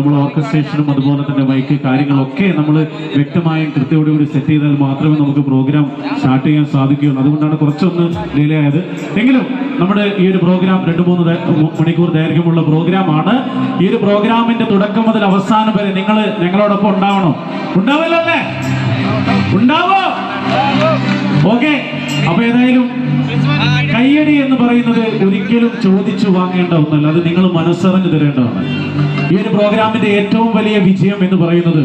നമ്മൾ ഓർക്കസ്ട്രേഷനും അതുപോലെ തന്നെ മൈക്ക് കാര്യങ്ങളൊക്കെ നമ്മൾ വ്യക്തമായും കൃത്യതയോടുകൂടി സെറ്റ് ചെയ്താൽ മാത്രമേ നമുക്ക് പ്രോഗ്രാം സ്റ്റാർട്ട് ചെയ്യാൻ സാധിക്കുകയുള്ളൂ. അതുകൊണ്ടാണ് കുറച്ചൊന്ന് ഡിലേ ആയത്. എങ്കിലും നമ്മുടെ ഈ ഒരു പ്രോഗ്രാം രണ്ട് മൂന്ന് മണിക്കൂർ ദൈർഘ്യമുള്ള പ്രോഗ്രാമാണ് ഈ ഒരു പ്രോഗ്രാമിന്റെ തുടക്കം മുതൽ അവസാനം വരെ നിങ്ങൾ ഞങ്ങളോടൊപ്പം ഉണ്ടാവണം. ഉണ്ടാവല്ലോ അല്ലേ? ഉണ്ടാവോ? ഓക്കെ. അപ്പൊ ഏതായാലും കയ്യടി എന്ന് പറയുന്നത് ഒരിക്കലും ചോദിച്ചു വാങ്ങേണ്ട ഒന്നല്ല. അത് നിങ്ങൾ മനസ്സറിഞ്ഞു തരേണ്ടതാണ്. ഈ ഒരു പ്രോഗ്രാമിന്റെ ഏറ്റവും വലിയ വിജയം എന്ന് പറയുന്നത്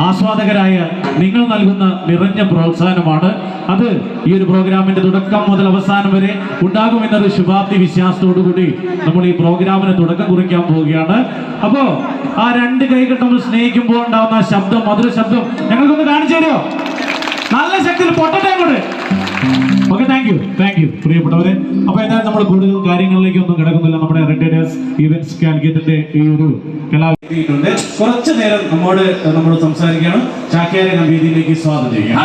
ആസ്വാദകരായ നിങ്ങൾ നൽകുന്ന നിറഞ്ഞ പ്രോത്സാഹനമാണ്. അത് ഈ ഒരു പ്രോഗ്രാമിന്റെ തുടക്കം മുതൽ അവസാനം വരെ ഉണ്ടാകുമെന്നൊരു ശുഭാപ്തി വിശ്വാസത്തോടു കൂടി നമ്മൾ ഈ പ്രോഗ്രാമിന് തുടക്കം കുറിക്കാൻ പോവുകയാണ്. അപ്പോ ആ രണ്ട് കൈകൾ നമ്മൾ സ്നേഹിക്കുമ്പോൾ ഉണ്ടാകുന്ന ശബ്ദം മധുര ശബ്ദം ഞങ്ങൾക്കൊന്ന് കാണിച്ചു തരുമോ? നല്ല ശക്തി പൊട്ടട്ടെ അങ്ങോട്ട്. താങ്ക് യു താങ്ക് യു പ്രിയപ്പെട്ടവരെ അപ്പൊ എന്തായാലും നമ്മൾ കൂടുതൽ കാര്യങ്ങളിലേക്ക് ഒന്നും കിടക്കുന്നില്ല നമ്മുടെ ഇവന്റ്സ് ഈവൻസ് കാലിക്കറ്റിന്റെ ഈ ഒരു കലാവേദിയിലുണ്ട് കുറച്ചു നേരം നമ്മോട് നമ്മൾ സംസാരിക്കണം ചാക്യാരെ വേദിയിലേക്ക് സ്വാഗതം ചെയ്യാം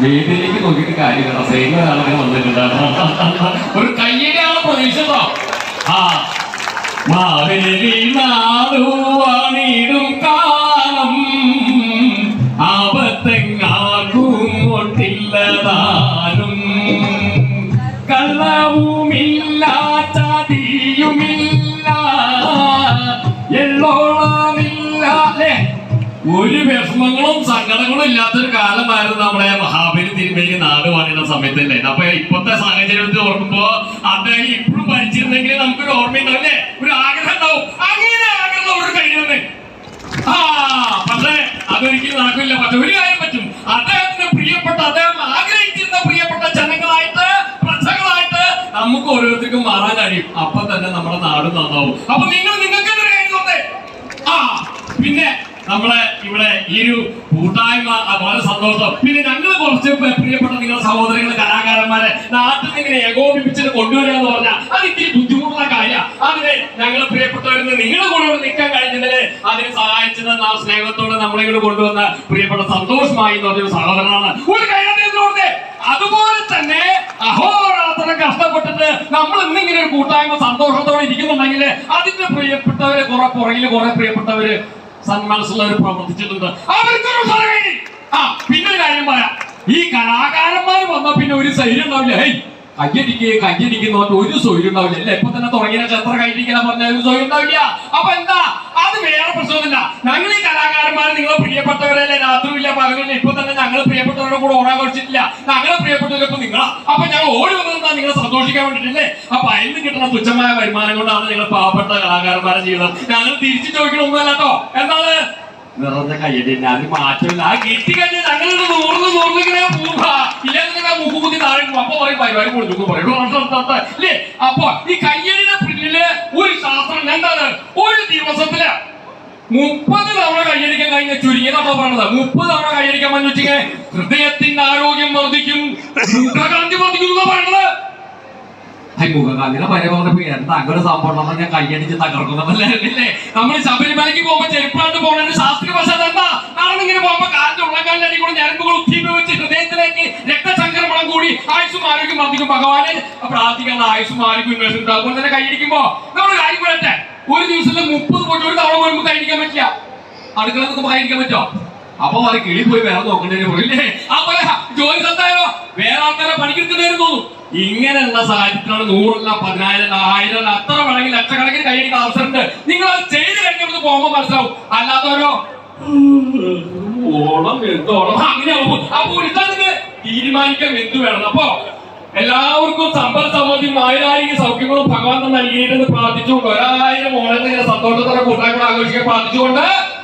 വേദിയിലേക്ക് നോക്കിയിട്ട് കാര്യമില്ല സൈനിക ആളുകൾ വന്നിട്ടുണ്ടായിരുന്നു ഒരു കയ്യിലാണ് പ്രതീക്ഷിച്ചോ ആ മാവേലി നാടുവാണിടും കാലം ഒരു വിഷമങ്ങളും സങ്കടങ്ങളും ഇല്ലാത്തൊരു കാലമായിരുന്നു നമ്മുടെ മഹാബലി തിരുമേനി നാട് വാണിയുടെ സമയത്ത് ഉണ്ടായിരുന്നു അപ്പൊ ഇപ്പോഴത്തെ സാഹചര്യത്തിൽ ഓർക്കുമ്പോ അദ്ദേഹം ഇപ്പോഴും ഭരിച്ചിരുന്നെങ്കിൽ നമുക്കൊരു ഓർമ്മയുണ്ടാവില്ലേ ഒരു ആഗ്രഹം ഉണ്ടാവും. അങ്ങനെ ആഗ്രഹം ഒരു കഴിയുന്നത് ആ പക്ഷേ അതൊരിക്കലും നടക്കില്ല. പക്ഷെ ഒരു കാര്യം പറ്റും. അദ്ദേഹത്തിന് പ്രിയപ്പെട്ട അദ്ദേഹം ആഗ്രഹിച്ചിരുന്ന പ്രിയപ്പെട്ട ജനങ്ങളായിട്ട് പ്രജകളായിട്ട് നമുക്ക് ഓരോരുത്തർക്കും മാറാൻ കഴിയും. അപ്പൊ തന്നെ നമ്മുടെ നാട് നന്നാവും. അപ്പൊ നിങ്ങൾ നിങ്ങൾക്ക് ആ പിന്നെ നമ്മളെ ഇവിടെ ഈ ഒരു കൂട്ടായ്മ വളരെ സന്തോഷം. പിന്നെ ഞങ്ങൾ കുറച്ച് പ്രിയപ്പെട്ട നിങ്ങളുടെ സഹോദരങ്ങൾ കലാകാരന്മാരെ നാട്ടിൽ ഇങ്ങനെ ഏകോപിപ്പിച്ചിട്ട് കൊണ്ടുവരിക എന്ന് പറഞ്ഞാൽ അത് ഇത്തിരി ബുദ്ധിമുട്ടുള്ള കാര്യമാണ് അതിന് ഞങ്ങൾ പ്രിയപ്പെട്ടവരുന്ന് നിങ്ങളുടെ കൂടെ നിൽക്കാൻ കഴിഞ്ഞതിന് അതിന് സഹായിച്ചത് ആ സ്നേഹത്തോടെ നമ്മളെ ഇവിടെ കൊണ്ടുവന്ന പ്രിയപ്പെട്ട സന്തോഷമായി എന്ന് പറഞ്ഞൊരു സഹോദരനാണ്. ഒരു കൈനോട്ടേ അതുപോലെ തന്നെ അഹോരാത്രം കഷ്ടപ്പെട്ടിട്ട് നമ്മൾ ഇന്നിങ്ങനെ ഒരു കൂട്ടായ്മ സന്തോഷത്തോടെ ഇരിക്കുന്നുണ്ടെങ്കിൽ അതിന്റെ പ്രിയപ്പെട്ടവര് കുറെ പുറകിൽ കുറെ പ്രിയപ്പെട്ടവര് സന്മനസ്സുള്ളവർ പ്രവർത്തിച്ചിട്ടുണ്ട്. അവർക്കൊരു ആ പിന്നെ ഒരു കാര്യം പറയാം. ഈ കലാകാരന്മാർ വന്ന പിന്നെ ഒരു ശൈലി ഉണ്ടാവില്ല. ഹേയ് കയ്യടിക്ക് കയ്യടിക്കുന്ന ഒരു സൗകര്യം ഉണ്ടാവില്ല. അല്ലെ? ഇപ്പൊ തന്നെ തുടങ്ങിയ എത്ര കയ്യടിക്കാൻ പറഞ്ഞ ഒരു സൗകര്യം ഉണ്ടാവില്ല. അപ്പൊ എന്താ? അത് വേറെ പ്രശ്നമൊന്നുമില്ല. ഞങ്ങൾ ഈ കലാകാരന്മാർ നിങ്ങളെ പ്രിയപ്പെട്ടവരല്ലേ രാത്രിയില്ല പകലില്ല. ഇപ്പൊ തന്നെ ഞങ്ങൾ പ്രിയപ്പെട്ടവരുടെ കൂടെ ഓണാഘോഷിച്ചിട്ടില്ല ഞങ്ങളെ പ്രിയപ്പെട്ടവരിപ്പോ നിങ്ങളാ. അപ്പൊ ഞങ്ങൾ ഓടി വന്നതാ നിങ്ങളെ സന്തോഷിക്കാൻ വേണ്ടിട്ടില്ലേ? അപ്പൊ അതിൽ നിന്ന് കിട്ടുന്ന തുച്ഛമായ വരുമാനം കൊണ്ടാണ് നിങ്ങൾ പാവപ്പെട്ട കലാകാരന്മാരെ ചെയ്യുന്നത് ഞങ്ങൾ തിരിച്ചു ചോദിക്കണമൊന്നുമല്ല കേട്ടോ. എന്താണ്? നിറഞ്ഞ കയ്യടി. ഞാൻ മാറ്റമില്ല. ആ കിട്ടി കഴിഞ്ഞ് ഞങ്ങളുടെ നൂറിന് ഇങ്ങനെ പോവാ ഇല്ലെങ്കിൽ മുഖുമുഖി താഴെ. അപ്പൊ പറയും പരിപാടി കൊടുത്തു പറയും ഇല്ലേ? അപ്പൊ ഈ കയ്യടിയുടെ പിന്നിൽ ഒരു ശാസ്ത്രം എന്താണ്? ഒരു ദിവസത്തിൽ മുപ്പത് തവണ കൈയടിക്കാൻ കഴിഞ്ഞ ചുരുങ്ങിയതാണ് പറഞ്ഞത് മുപ്പത് തവണ കൈയടിക്കാൻ പറഞ്ഞു വെച്ചിങ്ങനെ ഹൃദയത്തിന്റെ ആരോഗ്യം വർദ്ധിക്കും വർദ്ധിക്കും എന്നാ പറയണത്. ഒരു സംഭവം ഞാൻ കൈയടിച്ച് നമ്മൾ ഹൃദയത്തിലേക്ക് കൂടി ഭഗവാനെ പ്രാർത്ഥിക്കുന്ന നമ്മൾ ഒരു മുപ്പത് കോടി ഒരു തവണ പോലും കൈയടിക്കാൻ പറ്റില്ല. അടുക്കള നമുക്ക് പറ്റോ? അപ്പൊ അത് കിളി പോയി വേറെ നോക്കേണ്ടി വരും ജോലി സത്തായോ വേറെ ആൾക്കാരെ പണിക്കെടുക്കേണ്ടി തോന്നും. ഇങ്ങനെയുള്ള സാഹചര്യത്തിലാണ് നൂറല്ല പതിനായിരം ആയിരം അത്ര വേണമെങ്കിൽ ലക്ഷക്കണക്കിന് കഴിയുന്ന അവസരമുണ്ട്. നിങ്ങൾ അത് ചെയ്ത് കഴിഞ്ഞപ്പോൾ പോകുമ്പോൾ മനസ്സിലാവും. അല്ലാത്തവരോ ഓണം എന്തോണം അങ്ങനെ ആവും. അപ്പൊ ഇതാണ് തീരുമാനിക്കാൻ എന്ത് വേണം? അപ്പോ എല്ലാവർക്കും സമ്പൽ സമൃദ്ധിയും ആയിരായിരം സൗഖ്യങ്ങളും ഭഗവാൻ നൽകിയിട്ടെന്ന് പ്രാർത്ഥിച്ചുകൊണ്ട് ഒരായിരം ഓണത്തിന് സന്തോഷത്തോടെ കൂട്ടാക്കൾ ആഘോഷിക്കാൻ പ്രാർത്ഥിച്ചുകൊണ്ട്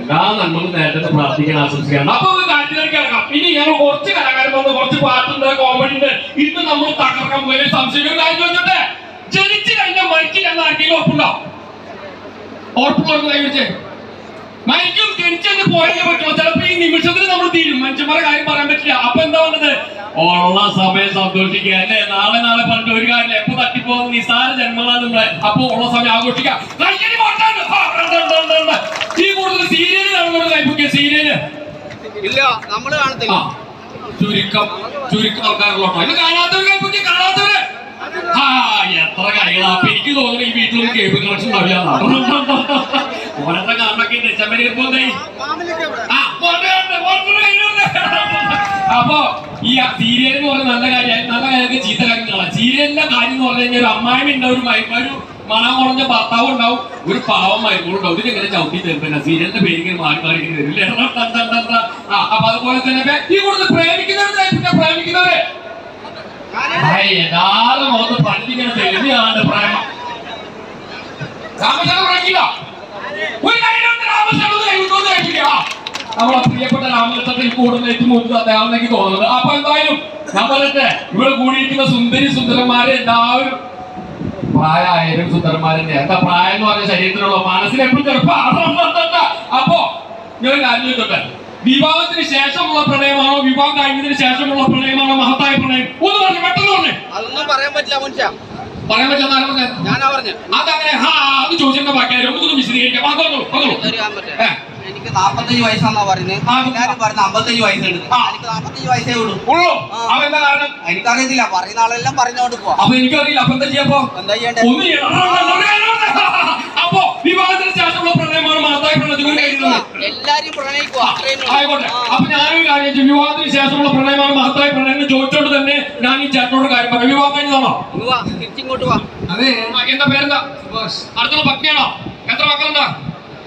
എല്ലാ നന്മകളും നേരത്തെ പ്രാർത്ഥിക്കാൻ ആശംസിക്കുകയാണ്. അപ്പൊ കാര്യത്തിലേക്ക് ഇറങ്ങാം ഇനി ഞങ്ങൾ കുറച്ച് കലാകാരന്മാർ കുറച്ച് പാട്ടുണ്ട് കോമഡി ഉണ്ട്. ഇന്ന് നമ്മൾ തകർക്കാൻ പോയ സംശയം ജനിച്ചു കഴിഞ്ഞാൽ മരിക്കില്ല എന്ന് ആർക്കെങ്കിലും ഉറപ്പുണ്ടോ? ഉറപ്പുള്ളവർക്ക് കൈ വെച്ചേ മരിക്കും ജനിച്ചെന്ന് പോയേ പറ്റുള്ളൂ. ചിലപ്പോ ഈ നിമിഷത്തിൽ നമ്മൾ തീരും. മനുഷ്യന്മാരെ കാര്യം പറയാൻ പറ്റില്ല. അപ്പൊ എന്താ പറഞ്ഞത്? ഉള്ള സമയം സന്തോഷിക്കുക അല്ലേ? നാളെ നാളെ പറഞ്ഞിട്ട് ഒരു കാര്യം എപ്പോ തട്ടിപ്പോ നിസാര ജന്മങ്ങളാണ് നമ്മളെ. അപ്പൊ ഉള്ള സമയം ആഘോഷിക്കുക കയ്യടി കൊണ്ടാണ്. ആ, ഉണ്ട്, ഉണ്ട്, ഉണ്ട്, ഉണ്ട്. ഈ കൂടുതൽ സീരിയൽ കാണുന്നത് കൈപ്പൊക്കിയ സീരിയൽ ഇല്ല നമ്മൾ കാണത്തില്ല. ചുരുക്കം ചുരുക്കം ആൾക്കാരുള്ള ഇത് കാണാത്തവര് കൈപ്പൊക്കി കാണാത്തവര്. ആ എത്ര കൈകളാ അപ്പൊ എനിക്ക് തോന്നുന്നു ഈ വീട്ടിലൊന്നും കേബിൾ കണക്ഷൻ ഉണ്ടാവില്ല. ഓരോ കാണൊക്കെ ഉണ്ട് ചെമ്മരി. അപ്പൊ ഈ സീരിയൽ എന്ന് പറഞ്ഞ നല്ല കാര്യം നല്ല കാര്യമൊക്കെ ചീത്ത കാര്യങ്ങളാണ്. സീരിയലിന്റെ കാര്യം എന്ന് പറഞ്ഞു കഴിഞ്ഞാൽ ഒരു അമ്മായിമ ഉണ്ടാവും ഒരു ഒരു മണം കുറഞ്ഞ ഭർത്താവ് ഉണ്ടാവും. ഒരു പാവം മരുമോളും ഉണ്ടാവും. ഇതിനെങ്ങനെ ചവിട്ടി തീർപ്പില്ല സീരിയലിന്റെ പേര് ഇങ്ങനെ മാറി മാറി ഇങ്ങനെ വരില്ലേ അപ്പൊ അതുപോലെ തന്നെ ഈ കൂടുതൽ പ്രേമിക്കുന്നവര് പിന്നെ പ്രേമിക്കുന്നവര്. യഥാർത്ഥ മുഖത്ത് പല്ലിങ്ങനെ തെളിഞ്ഞാണ് പ്രേമം. രാമചന്ദ്രൻ പ്രേമിക്കില്ല. ഒരു കൈയിലുണ്ട് രാമചന്ദ്രൻ കൈവിട്ടോന്ന് കഴിക്കില്ല നമ്മളെ പ്രിയപ്പെട്ട രാമകൃഷ്ണത്തിൽ കൂടുന്ന ഏറ്റവും അദ്ദേഹം എനിക്ക് തോന്നുന്നത്. അപ്പൊ എന്തായാലും ഞാൻ ഇവിടെ കൂടിയിരിക്കുന്ന സുന്ദരി സുന്ദരന്മാരെ എല്ലാവരും പ്രായമായാലും സുന്ദരന്മാരെ എന്താ പ്രായം എന്ന് പറഞ്ഞ ശരീരത്തിലുള്ള മനസ്സിന് എപ്പോഴും ചെറുപ്പം. അപ്പോ ഞാൻ കാര്യം ചോദിച്ചോട്ടെ? വിവാഹത്തിന് ശേഷമുള്ള പ്രണയമാണോ? വിവാഹം കഴിഞ്ഞതിന് ശേഷമുള്ള പ്രണയമാണോ? മഹത്തായ പ്രണയം? ഒന്ന് പറഞ്ഞു പെട്ടെന്ന് പറഞ്ഞു. അതൊന്നും പറയാൻ പറ്റില്ല മനുഷ്യ. പറയാൻ പറ്റില്ല ഞാനാ പറഞ്ഞു. അതങ്ങനെ ഹാ അത് ചോദിച്ചിട്ട് ബാക്കിയാരും ഒന്നും വിശദീകരിക്കാം. എനിക്ക് നാപ്പത്തഞ്ച് വയസ്സാന്നാ പറയുന്നത്. എല്ലാരും പറഞ്ഞ അമ്പത്തഞ്ച് വയസ്സുണ്ട്. എനിക്ക് നാപ്പത്തഞ്ച് വയസ്സേ ഉള്ളൂ. ഉള്ളോ. അതെന്താ കാരണം? എനിക്കറിയത്തില്ല. പറയുന്ന ആളെല്ലാം പറഞ്ഞോണ്ട് പോവാ. അപ്പൊ എനിക്കറിയില്ല. അപ്പൊ എന്താ ചെയ്യണ്ടേ? അപ്പോ വിവാഹത്തിന് ശേഷമുള്ള പ്രണയമാണ് ഒരു കഴിയുന്നത് എല്ലാരും പ്രണയിക്കുക. ആയിക്കോട്ടെ. അപ്പൊ ഞാനൊരു കാര്യം വിവാഹത്തിന് ശേഷമുള്ള പ്രണയമാണ് മഹത്തായ പ്രണയം ചോദിച്ചോണ്ട് തന്നെ ഞാൻ ഈ ചേട്ടനോട് കാര്യം പറയാം. വിവാഹം കഴിഞ്ഞതാണോ തിരിച്ചിങ്ങോട്ട് വാ അതെ. എന്താ പേരെന്താ? അടുത്തുള്ള ഭക്തിയാണോ എത്ര മക്കളുണ്ടാ?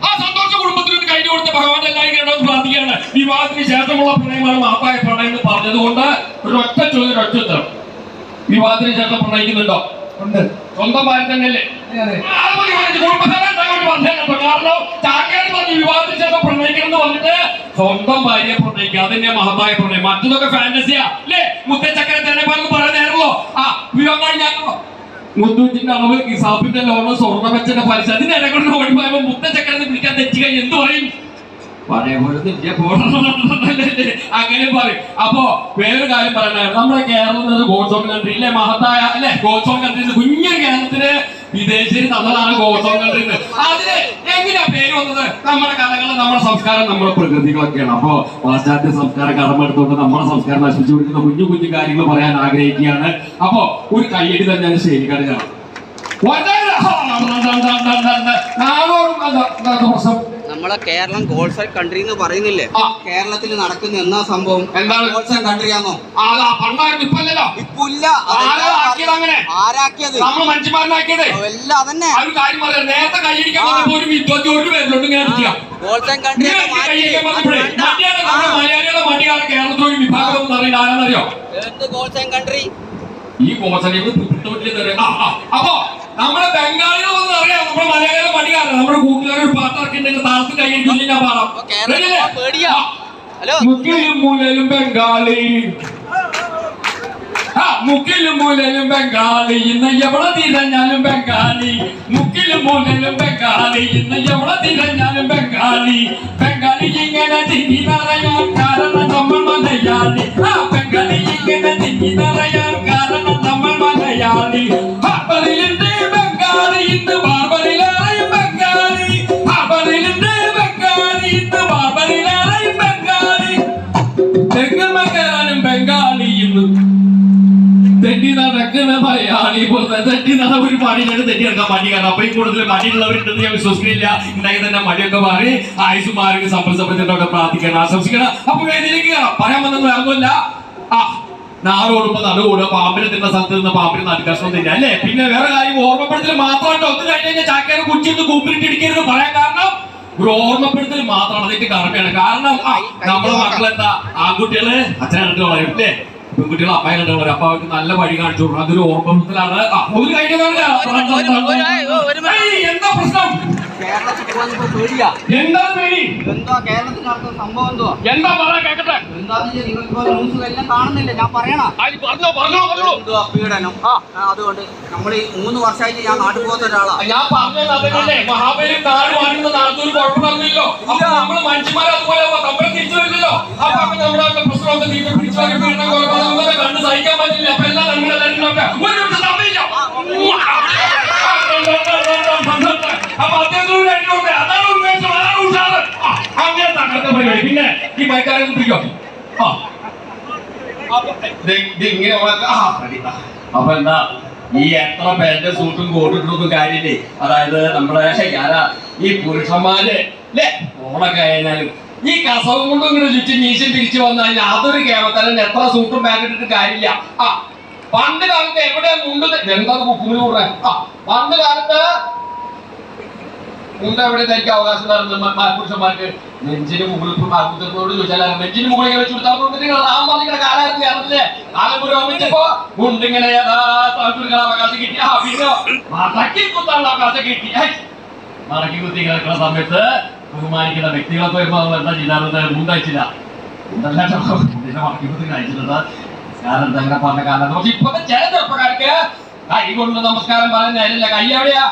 ആ സന്തോഷ കുടുംബത്തിൽ ഒരു കഴിഞ്ഞു കൊടുത്ത ഭഗവാൻ എല്ലാവരും കേട്ടോന്ന് പ്രാർത്ഥിക്കുകയാണ്. വിവാഹത്തിന് ശേഷമുള്ള പ്രണയമാണ് മാപ്പായ പ്രണയം എന്ന് പറഞ്ഞതുകൊണ്ട് ഒരു ഒറ്റ ചോദ്യം ഒറ്റ ഉത്തരം വിവാഹത്തിന് ശേഷം പ്രണയിക്കുന്നുണ്ടോ? ഉണ്ട്. സ്വന്തം ഭാര്യ തന്നെയല്ലേ? അത് മതി, മതി. കുടുംബക്കാരെ ഉണ്ടായിട്ട് പറഞ്ഞേ കേട്ടോ. കാരണം ചാക്കേട് പറഞ്ഞു വിവാഹത്തിന് ശേഷം പ്രണയിക്കണം എന്ന് പറഞ്ഞിട്ട് സ്വന്തം ഭാര്യയെ പ്രണയിക്കുക. അതന്നെ മഹത്തായ പ്രണയം. മറ്റതൊക്കെ ഫാന്റസിയാ അല്ലേ? മുത്തച്ചക്കര തന്നെ പറഞ്ഞു പറയാൻ ആ വിവാഹം മുത്തൂറ്റിന്റെ അളവ് ഇസാഫിന്റെ ലോണ് സ്വർണ വെച്ചന്റെ പലിശ. അതിന്റെ ഇടകൊണ്ട് ഓടി പോയപ്പോ മുത്തച്ചക്കരന്ന് പിടിക്കാൻ തെറ്റുക എന്ത് പറയും? അങ്ങനെ പറയും. അപ്പോ വേറൊരു കാര്യം പറയാനാണ് നമ്മുടെ കേരളം ഗോഡ്സോൺ കൺട്രി അല്ലെ മഹത്തായ അല്ലെ ഗോഡ്സോൺ കൺട്രി കുഞ്ഞു കേരളത്തിന് വിദേശിൽ നമ്മളാണ് ഗോഡ്സോൺ കണ്ടിരുന്നത് അതിന് എങ്ങനെയാ പേര് വന്നത് നമ്മുടെ കഥകൾ നമ്മുടെ സംസ്കാരം നമ്മുടെ പ്രകൃതികളൊക്കെയാണ് അപ്പോ പാശ്ചാത്യ സംസ്കാരം കടമെടുത്തുകൊണ്ട് നമ്മുടെ സംസ്കാരം നശിപ്പിച്ചു കൊടുക്കുന്ന കുഞ്ഞു കുഞ്ഞു കാര്യങ്ങൾ പറയാൻ ആഗ്രഹിക്കുകയാണ് അപ്പോ ഒരു കയ്യടി തന്നെ ശരിക്കാട് കാണാം പ്രശ്നം നമ്മളെ കേരളം ഗോൾസൺ കൺട്രി എന്ന് പറയുന്നില്ലേ? കേരളത്തിൽ നടക്കുന്ന എന്നാ സംഭവം? എന്താണ്? ഗോൾസൺ കൺട്രി ആണോ? ആ പണ്ടായിരുന്നു ഇപ്പല്ലല്ലോ ഇപ്പൊ ഇല്ല. അങ്ങനെ? ആരാക്കിയത്? നമ്മൾ മനുഷ്യന്മാരനാക്കിയതേ. എല്ലാം അതന്നെ. ആ ഒരു കാര്യം പറയാം. നേരത്തെ കൈയടിക്കാൻ വന്നപ്പോ ഒരു വിദ്വാൻ ഒരു പേരിലോട്ട് ഇങ്ങനെ അടിക്കുക ഗോൾസൺ കൺട്രി മലയാളികളുടെ മടിയാണ് വിഭാഗം എന്ന് പറയുന്നത് ആരാന്നറിയോ? എന്ത് ഗോൾസൺ കൺട്രി? ഈ കോച്ചനെ അപ്പൊ നമ്മുടെ ബംഗാളികൾ ഒന്നും അറിയാം നമ്മുടെ കൂട്ടുകാരൻ ഒരു പാട്ടിറക്കിണ്ടെങ്കിൽ താഴത്ത് കൈയടിക്കില്ല ഞാൻ പാടാം. മുക്കിലും മൂലയിലും ബംഗാളി. മുക്കിലും മൂലയിലും ബംഗാളി. ഇന്ന് എവിടെ തിരഞ്ഞാലും ബംഗാളി. മുക്കിലും മൂലയിലും ബംഗാളി. ഇന്ന് എവിടെ തിരഞ്ഞാലും ബംഗാളി. ബംഗാളി ഇങ്ങനെ തിങ്ങി നിറയാൻ കാരണം നമ്മൾ മലയാളി. ആ ബംഗാളി ഇങ്ങനെ തിങ്ങി നിറയാൻ കാരണം നമ്മൾ മലയാളി. പോലെ തെറ്റി നട ഒരു പണിയിലാണ് തെറ്റി എടുക്കാൻ മടി കാരണം അപ്പൊ ഈ കൂടുതൽ മടിയുള്ളവരുണ്ടെന്ന് ഞാൻ വിശ്വസിക്കുന്നില്ല. ഉണ്ടായി തന്നെ മടിയൊക്കെ മാറി ആയുസ് മാറി സമ്പൽ സമ്പത്തിനോട് പ്രാർത്ഥിക്കണം ആശംസിക്കണം. അപ്പൊ വേദിയിലേക്ക് പറയാൻ വന്നത് വേറൊന്നുമില്ല ആ നടുകൂടുക. പാമ്പിനെ തിന്ന സ്ഥലത്ത് നിന്ന് പാമ്പിന് നടുക്കഷ്ണം തിന്ന അല്ലേ? പിന്നെ വേറെ കാര്യം ഓർമ്മപ്പെടുത്തൽ മാത്രമായിട്ട് ഒന്ന് കഴിഞ്ഞ് കഴിഞ്ഞാൽ ചാക്കേരെ കുച്ചിന്ന് കൂപ്പിലിട്ടിടിക്കരുത് പറയാൻ കാരണം ഒരു ഓർമ്മപ്പെടുത്തൽ മാത്രമാണ്. അതിന്റെ കടമയാണ്. കാരണം നമ്മളെ മക്കളെന്താ? ആൺകുട്ടികൾ അച്ഛനെ പെൺകുട്ടികൾ അപ്പായ കണ്ടവർ അപ്പൊ അവർക്ക് നല്ല വഴി കാണിച്ചു അതൊരു ഓർമ്മത്തിലാണ്. ആ, ഒരു എന്താ പ്രശ്നം? എന്താ പേടി? എന്തുവാ കേരളത്തിൽ നടക്കുന്ന സംഭവം എന്താ പറയാ കേക്കട്ടെ. ന്യൂസ് എല്ലാം കാണുന്നില്ല? ഞാൻ പറയണ. പറഞ്ഞോ പറഞ്ഞോ പറഞ്ഞോ. എന്തുവാ പീഡനം? ആ, അതുകൊണ്ട് നമ്മൾ ഈ മൂന്ന് വർഷമായിട്ട് ഞാൻ നാട്ടിൽ പോകുന്ന ഒരാളാണ് ഞാൻ പറഞ്ഞത് അതല്ലേ മഹാബലി നാട് വാങ്ങുന്ന കുഴപ്പം നമ്മൾ മനുഷ്യന്മാരെ അതുപോലെ നമ്മളെ തിരിച്ചു വരില്ലല്ലോ. അപ്പൊ നമ്മുടെ പ്രശ്നമൊക്കെ പിടിച്ചു പരിപാടി പിന്നെ ഈ മയക്കാരെ പിടിക്കോ. ആ. ഇങ്ങനെ. അപ്പൊ എന്താ ഈ എത്ര പേരുടെ സൂട്ടും കോട്ടും ഇട്ടൊന്നും കാര്യമില്ലേ? അതായത് നമ്മുടെ ആരാ? ഈ പുരുഷന്മാര് അല്ലേ ഓണൊക്കെ കഴിഞ്ഞാലും ഈ കസവും കൊണ്ടും ഇങ്ങനെ ചുറ്റും മീശം തിരിച്ചു വന്നാൽ അതൊരു കേമത്തലൻ എത്ര സൂട്ടും പാന്റ് ഇട്ടിട്ട് കാര്യമില്ല. ആ. പണ്ട് കാലത്ത് എവിടെ മുണ്ട് എന്താ കുക്കുമിന് കൂടെ ആ. പണ്ട് കാലത്ത് മുണ്ട് എവിടെ ധരിക്കാൻ അവകാശം പുരുഷന്മാർക്ക്? നെഞ്ചിന് മുകളിൽ മുതിർന്നോട് ചോദിച്ചാൽ നെഞ്ചിന് മുകളിൽ വെച്ച് കൊടുത്താൽ നിങ്ങൾ കാലായിരുന്നു കേരളത്തിലെ കാലം പുരോഗമിച്ചപ്പോ യഥാർത്ഥ അവകാശം കിട്ടി. മടക്കി അവകാശം കിട്ടി. മടക്കി കുത്തി കിടക്കുന്ന സമയത്ത് ബഹുമാനിക്കുന്ന വ്യക്തികളൊക്കെ വരുമ്പോ എന്താ ചെയ്യാറുണ്ട് മുണ്ടിനെ മടക്കി കുത്തി കഴിച്ചിട്ടുണ്ട് കാരണം ഇങ്ങനെ പറഞ്ഞ കാലം പക്ഷെ ഇപ്പത്തെ ചില ചെറുപ്പക്കാർക്ക് കൈ കൊണ്ട് നമസ്കാരം പറയുന്ന കൈ എവിടെയാ?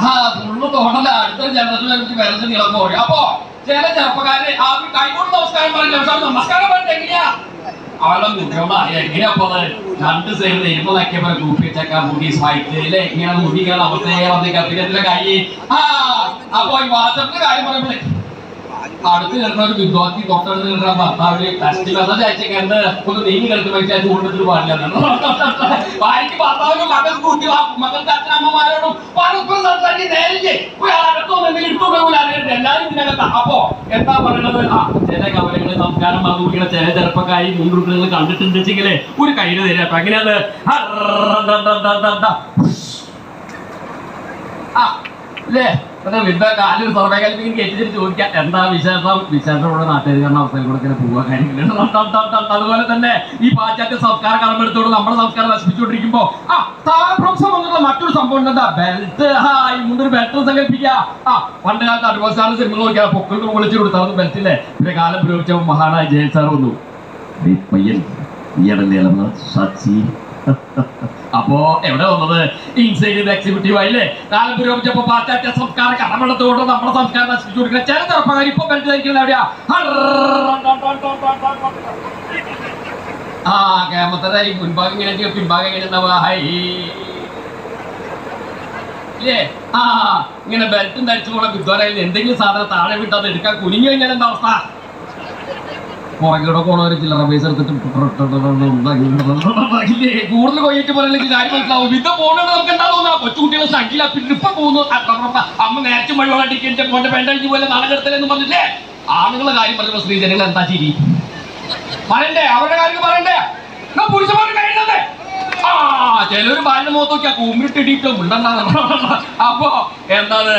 ആ ഫുള്ള് തോന്നല അടുത്ത ജനറേഷൻ എനിക്ക് വരച്ച് നീളം പോയി അപ്പൊ ചില ചെറുപ്പക്കാര് ആ കൈകൊണ്ട് നമസ്കാരം പറയില്ല പക്ഷെ നമസ്കാരം പറഞ്ഞ എങ്ങനെയാ? അവളുടെ മുഖമായി എങ്ങനെയാ അത്? രണ്ട് സൈഡിൽ ഇരുമ്പ് നക്കിയപ്പോ കൂപ്പി വെച്ചേക്കാം മുടി സൈറ്റിൽ ഇങ്ങനെ മുടി അവസ്ഥയെ വന്നേക്കാം പിന്നെ കൈ. ആ അപ്പൊ ഈ വാട്സപ്പിന്റെ കാര്യം പറയുമ്പോഴേ അടുത്ത് കിടന്ന ഒരു വിദ്വാസി തൊട്ടടുത്ത് കിടന്ന ഭർത്താവിന് കഷ്ടി മെസ്സേജ് അയച്ചേക്കാണ്ട് ഒന്ന് നീങ്ങി കിടക്കുന്ന വെച്ചാൽ ചൂണ്ടത്തിൽ പാടില്ല ഭാര്യക്ക് ഭർത്താവിന് മകൻ കൂട്ടി മകൾക്ക് അച്ഛനമ്മമാരോടും പരസ്പരം സംസാരിച്ച് നേരില്ലേ എല്ലാവരും ഇതിനകത്ത്. എന്താ പറയണത്? ചില കവലങ്ങളെ സംസ്കാരം അതുകൂടിയുള്ള ചില ചെറുപ്പക്കാരി മുൻകൂട്ടുകൾ കണ്ടിട്ടുണ്ട് വെച്ചെങ്കിലേ ഒരു കയ്യിൽ തരാം അപ്പൊ ആ പിന്നെ വിദ്യ കാലിൽ എന്താ വിശേഷം? അവസ്ഥയിൽ തന്നെ ഈ സംസ്കാര ആ എന്നുള്ള മറ്റൊരു സംഭവം ബെൽറ്റ് ബെൽറ്റ് ആ കാലം വന്നു. അപ്പോ എവിടെ വന്നത് ഇൻസൈഡ് എക്സിക്യൂട്ടീവ് ആയില്ലേ കാലം പുരോഗമിച്ചപ്പോ പാശ്ചാത്യ സംസ്കാര കടമെടുത്തുകൊണ്ട് നമ്മുടെ സംസ്കാരം നശിപ്പിച്ചു കൊടുക്കുന്ന ചില ചെറുപ്പക്കാർ ഇപ്പൊ ബെൽറ്റ് ധരിക്കുന്നത് എവിടെയാ ആ കേമത്തര ഈ മുൻഭാഗം ഇങ്ങനെ പിൻഭാഗം ഇങ്ങനെ ഉണ്ടാവുക ഹൈ ഇല്ലേ ആ ഇങ്ങനെ ബെൽറ്റും ധരിച്ചുള്ള വിദ്വാനായി എന്തെങ്കിലും സാധനം താഴെ വിട്ട് എടുക്കാൻ കുനിഞ്ഞു കഴിഞ്ഞാൽ എന്താ അവസ്ഥ പുറകിലൂടെ പോണവര് ചില്ലറ പൈസ എടുത്തിട്ട് കൂടുതൽ കൊയ്യിട്ട് പറയണെങ്കിൽ കാര്യം മനസ്സിലാവും ഇത് പോകുന്നത് നമുക്ക് എന്താ തോന്നുക കൊച്ചുകുട്ടികൾ സഖില പിന്നിപ്പം പോകുന്നു അമ്മ നേരത്തെ മഴവെള്ളം ടിക്കറ്റ് മോന്റെ പെണ്ടഴിഞ്ഞ് പോലെ നാളെടുത്തലെന്ന് പറഞ്ഞില്ലേ ആണുങ്ങളെ കാര്യം പറയുന്ന സ്ത്രീ ജനങ്ങൾ എന്താ ചിരി പറയണ്ടേ അവരുടെ കാര്യം പറയണ്ടേ കഴിയുന്നത് ആ ചിലര് ഭാര്യ മുഖത്ത് നോക്കിയാ കൂമ്പിട്ടിടിയിട്ടും അപ്പോ എന്താണ്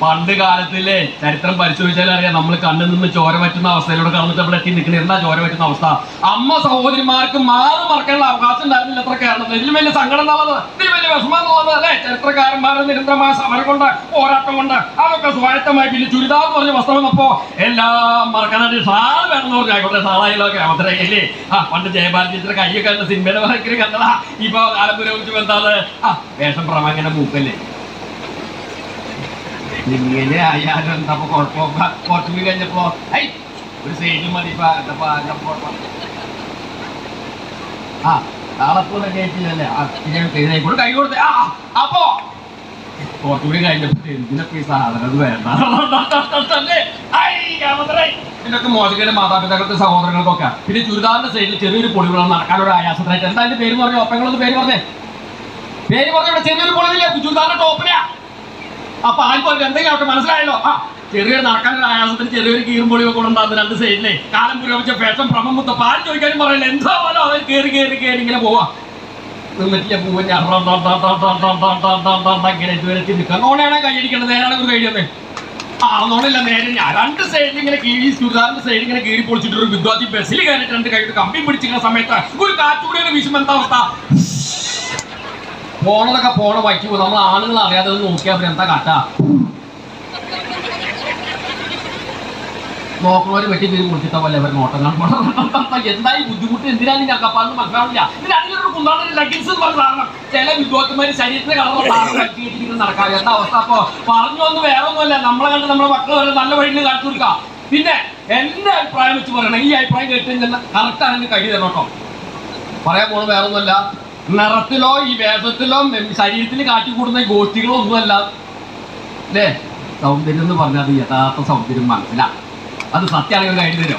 പണ്ട് കാലത്തിൽ ചരിത്രം പരിശോധിച്ചാൽ അറിയാം നമ്മൾ കണ്ണിൽ നിന്ന് ചോര പറ്റുന്ന അവസ്ഥയിലൂടെ കടന്നിട്ട് അവിടെ എത്തി നിൽക്കുന്ന എന്താ ചോര പറ്റുന്ന അവസ്ഥ? അമ്മ സഹോദരിമാർക്ക് മാറി മറക്കാനുള്ള അവകാശം ഉണ്ടായിരുന്നില്ല എത്ര കാരണം ഇതിലും വലിയ സങ്കടം എന്നുള്ളത് വലിയ വിഷമം എന്നുള്ളത് അല്ലേ? ചരിത്രകാരന്മാരുടെ നിരന്തരമായ സമരം കൊണ്ട് പോരാട്ടം കൊണ്ട് അതൊക്കെ സ്വായത്തമായി പിന്നെ ചുരിദാർ എന്ന് പറഞ്ഞ വസ്ത്രം വന്നപ്പോ എല്ലാം മറക്കാനായിട്ട് സാറ് വേണമെന്ന് പറഞ്ഞു. ആയിക്കോട്ടെ ഷാളായല്ലോ കേമത്തിലേക്കല്ലേ ആ പണ്ട് ജയഭാരതിയുടെ കയ്യൊക്കെ സിനിമയുടെ ഭയങ്കര കണ്ടതാ. ഇപ്പൊ പുരോഗമിച്ചു എന്താണ്? ആ വേഷം പ്രമാങ്ങനെ മൂക്കല്ലേ? ഇങ്ങനെ ആയാലും എന്താ ഇപ്പൊ കുഴപ്പം കുറച്ചു കൂടി കഴിഞ്ഞപ്പോ ഐ ഒരു സൈഡിൽ മതി ആ നാളെപ്പോലെ കേട്ടില്ലല്ലേ? കൈ കൊടുത്തേ. ആ അപ്പോ? കുറച്ചുകൂടി കഴിഞ്ഞപ്പോ എന്തിനൊക്കെ ഈ സാധനം വേണ്ട. ഇതൊക്കെ മോശക്കേട് മാതാപിതാക്കൾക്ക് സഹോദരങ്ങൾക്കൊക്കെ. പിന്നെ ചുരിദാറിന്റെ സൈഡിൽ ചെറിയൊരു പൊളിവുകൾ നടക്കാൻ ഒരു ആയാസത്തിനായിട്ട് എന്താ അതിന്റെ പേര് പറഞ്ഞു? ഒപ്പങ്ങളൊന്ന് പേര് പറഞ്ഞേ? പേര് പറഞ്ഞു ചെറിയൊരു പൊളിവില്ല? ചുരിദാറിന്റെ ടോപ്പിനാ അപ്പൊ ആർക്കും ഒരു എന്തെങ്കിലും അവർക്ക് മനസ്സിലായല്ലോ ആ ചെറിയൊരു നടക്കാനുള്ള ആയാസത്തിന് ചെറിയൊരു കീറുമ്പൊളിയോ കൂടെ ഉണ്ടാകുന്ന രണ്ട് സൈഡിലെ കാലം പുരോഗമിച്ച ഫേഷം ഭ്രമം മുത്ത ആരും ചോദിക്കാനും പറയില്ല എന്താ പോലും അവർ കയറി കയറി കയറി ഇങ്ങനെ പോവാ ഒരു വിദ്വാർത്ഥി ബസ്സിൽ കയറിയിട്ട് രണ്ട് കമ്പി പിടിച്ചിരിക്കുന്ന സമയത്ത് ഒരു കാറ്റുകൂടി എന്താ അവസ്ഥ പോണതൊക്കെ പോണ വയ്ക്കൂ നമ്മൾ ആളുകൾ അറിയാതെ നോക്കിയാൽ പിന്നെ എന്താ കാട്ടാ? നോക്കണവര് വെട്ടി തിരി മുറിച്ചിട്ട പോലെ അവർ നോട്ടം എന്തായി ബുദ്ധിമുട്ട്? എന്തിനാണ് ഞാൻ അക്കപ്പാന്ന് മനസ്സിലാവില്ല എന്ന് പറഞ്ഞ ചില വിദ്വാർത്ഥന്മാര് ശരീരത്തിന് കളർ കയറ്റിയിരിക്കുന്ന എന്താ അവസ്ഥ അപ്പൊ? പറഞ്ഞു വന്ന് വേറെ ഒന്നുമല്ല നമ്മളെ കണ്ട് നമ്മളെ വരെ നല്ല വഴിയിൽ കാണിച്ചു കൊടുക്കാം. പിന്നെ എന്റെ അഭിപ്രായം വെച്ച് പറയണം. ഈ അഭിപ്രായം കേട്ട് കറക്റ്റ് ആണെങ്കിൽ കഴിയുന്നോട്ടോ പറയാൻ പോണത് വേറെ ഒന്നുമല്ല നിറത്തിലോ ഈ വേഷത്തിലോ മെം- ശരീരത്തിൽ കാട്ടിക്കൂടുന്ന കൂടുന്ന ഗോഷ്ഠികളോ ഒന്നുമല്ല അല്ലേ? സൗന്ദര്യം എന്ന് പറഞ്ഞാൽ അത് യഥാർത്ഥ സൗന്ദര്യം മനസ്സിലാ അത് സത്യമാണെങ്കിൽ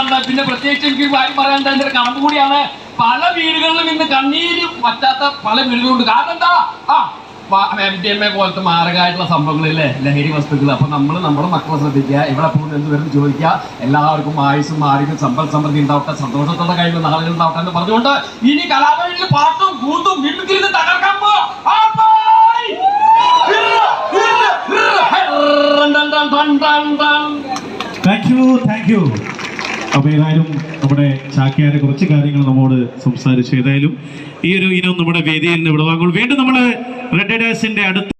ഉണ്ട്. പിന്നെ പ്രത്യേകിച്ച് എനിക്ക് കാര്യം പറയാൻ എന്റെ കടമ്പ് കൂടിയാണ്. പല വീടുകളിലും ഇന്ന് കണ്ണീര് പറ്റാത്ത പല വീടുകളുണ്ട്. കാരണം എന്താ? ആ എം ടി എം എ പോലത്തെ മാരകമായിട്ടുള്ള സംഭവങ്ങളില്ലേ ലഹരി വസ്തുക്കൾ അപ്പൊ നമ്മൾ നമ്മുടെ മക്കളെ ശ്രദ്ധിക്കുക ഇവിടെ പോകുന്ന എന്ത് വരും ചോദിക്കുക എല്ലാവർക്കും ആയുസും ആരോഗ്യം സമ്പൽ സമൃദ്ധി ഉണ്ടാവട്ടെ സന്തോഷത്തോടെ കഴിയുന്ന നാളുകൾ ഉണ്ടാവട്ടെ എന്ന് പറഞ്ഞുകൊണ്ട് ഇനി കലാപരിയിൽ പാട്ടും കൂത്തും വീട്ടിൽ തകർക്കാൻ പോ ആ, പോയി! ഇറ്, ഇറ്, ഇറ്. ഹെ, ടൺ, ടൺ, ടൺ, ടൺ, ടൺ. താങ്ക് യു താങ്ക് യു അപ്പൊ ഏതായാലും നമ്മുടെ ചാക്യാരെ കുറച്ച് കാര്യങ്ങൾ നമ്മോട് സംസാരിച്ചു ഏതായാലും ഈ ഒരു ഇനം നമ്മുടെ വേദിയിൽ നിന്ന് വിടവാങ്ങുമ്പോൾ വീണ്ടും നമ്മൾ റെഡ് ഡാസിന്റെ അടുത്ത